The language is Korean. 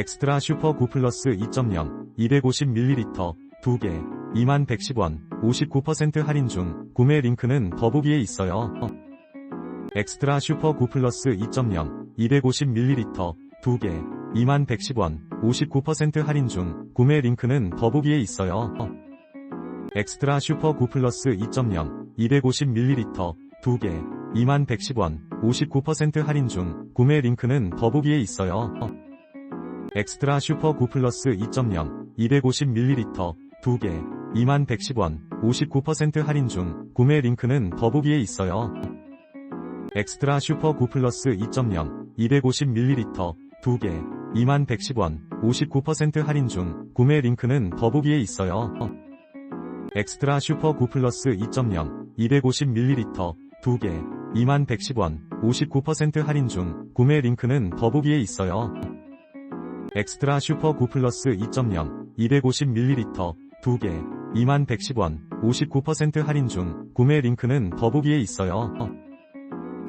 엑스트라 슈퍼 9 플러스 2.0 250ml 2개 2110원 59% 할인 중 구매 링크는 더보기에 있어요. 엑스트라 슈퍼 9 플러스 2.0 250ml 2개 2110원 59% 할인 중 구매 링크는 더보기에 있어요. 엑스트라 슈퍼 9 플러스 2.0 250ml 2개 2110원 59% 할인 중 구매 링크는 더보기에 있어요. 엑스트라 슈퍼 9 플러스 2.0 250ml 2개 2110원 59% 할인 중 구매 링크는 더보기에 있어요. 엑스트라 슈퍼 9 플러스 2.0 250ml 2개 2110원 59% 할인 중 구매 링크는 더보기에 있어요. 엑스트라 슈퍼 9 플러스 2.0 250ml 2개 2110원 59% 할인 중 구매 링크는 더보기에 있어요. 엑스트라 슈퍼 9 플러스 2.0 250ml 2개 2110원 59% 할인 중 구매 링크는 더보기에 있어요.